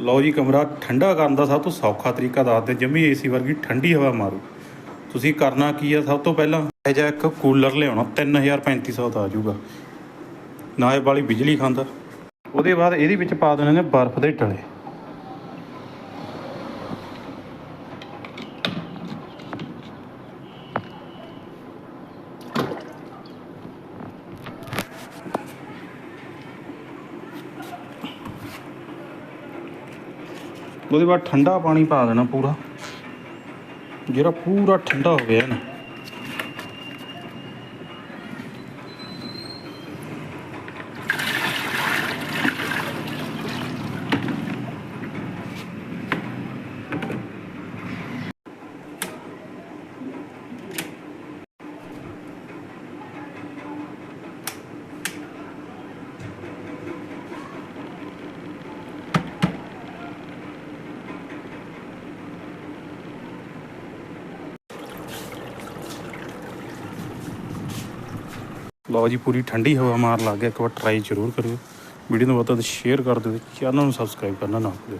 ਲਓ ਜੀ ਕਮਰਾ ਠੰਡਾ ਕਰਨ ਦਾ ਸਭ ਤੋਂ ਸੌਖਾ ਤਰੀਕਾ ਦੱਸਦੇ ਜਮੀ ਏਸੀ ਵਰਗੀ ਠੰਡੀ ਹਵਾ ਮਾਰੂ। ਤੁਸੀਂ ਕਰਨਾ ਕੀ ਆ ਸਭ ਤੋਂ ਪਹਿਲਾਂ? ਇਹ ਜਿਹਾ ਇੱਕ ਕੂਲਰ ਲਿਆਉਣਾ 3350 ਦਾ ਆ ਜਾਊਗਾ। ਨਾ ਇਹ ਵਾਲੀ ਬਿਜਲੀ ਖਾਂਦਾ। ਉਹਦੇ ਬਾਅਦ ਇਹਦੇ ਵਿੱਚ ਪਾ ਦੇਣੇ ਨੇ ਬਰਫ਼ ਦੇ ਟਲੇ। ਉਹਦੇ ਬਾਅਦ ਠੰਡਾ ਪਾਣੀ ਪਾ ਦੇਣਾ ਪੂਰਾ। ਜਿਹੜਾ ਪੂਰਾ ਠੰਡਾ ਹੋ ਗਿਆ ਨਾ। ਲਓ ਜੀ, ਪੂਰੀ ਠੰਡੀ ਹਵਾ ਮਾਰ ਲੱਗ ਗਿਆ, ਇੱਕ ਵਾਰ ਟਰਾਈ ਜ਼ਰੂਰ ਕਰਿਓ। ਵੀਡੀਓ ਨੂੰ ਵੱਧ ਤੋਂ ਵੱਧ ਸ਼ੇਅਰ ਕਰ ਦਿਓ ਚੈਨਲ ਨੂੰ ਸਬਸਕ੍ਰਾਈਬ ਕਰਨਾ ਨਾ ਭੁੱਲਿਓ।